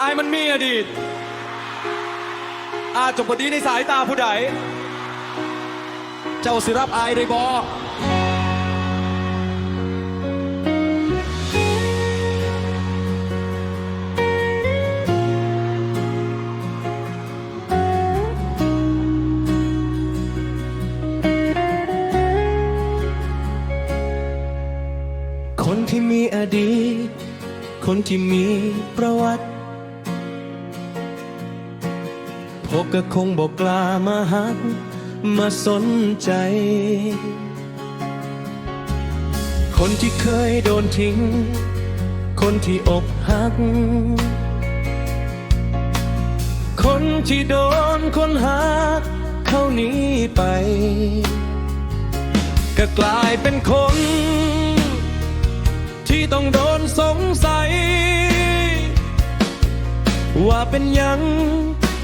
อายมันมีอดีต อาจจบดีในสายตาผู้ใด เจ้าสิรับอายได้บอคนที่มีอดีต คนที่มีประวัติ พวกก็คงบอกกล้ามาหักมาสนใจ คนที่เคยโดนทิ้ง คนที่อกหัก คนที่โดนคนหักเขาหนีไป ก็กลายเป็นคน ที่ต้องโดนสงสัย ว่าเป็นยัง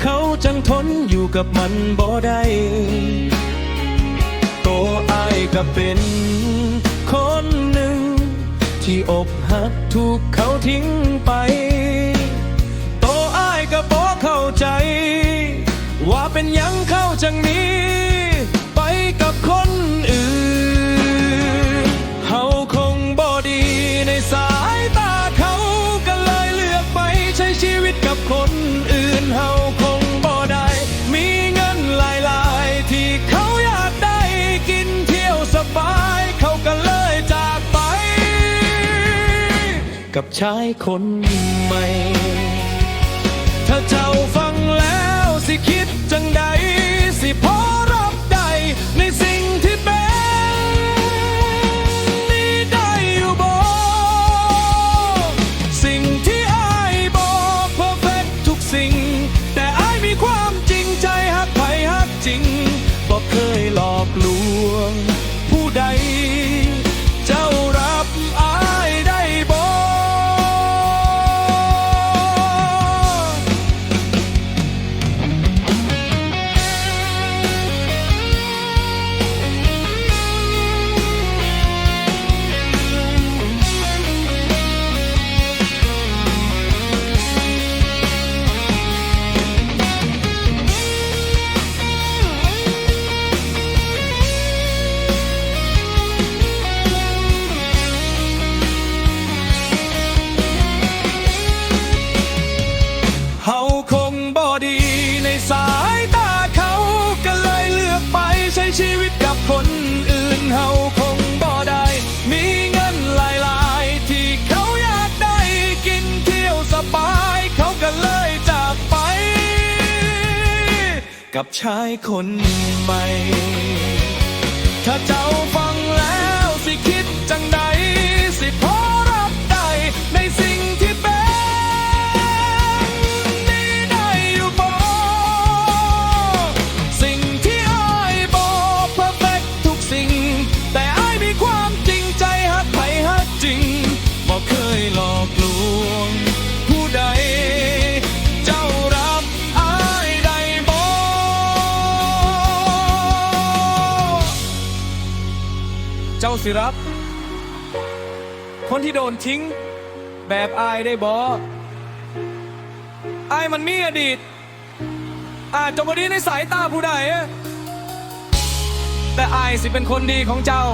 เขาจังทนอยู่กับมันบ่ได้ตัวอายก็เป็นคนหนึ่ง ที่อกหักถูกเขาทิ้งไป กับชายคนใหม่ คนอื่นเฮาคงบ่ได้ มีเงินหลายๆ ที่เขาอยากได้กินเที่ยวสบาย เขาก็เลยจากไป กับชายคนใหม่ ถ้าเจ้า สิรับ คนที่โดนทิ้ง แบบอายได้บออายมันมีอดีต อาจจะบดีในสายตาผู้ใดแต่อายสิเป็นคนดีของเจ้า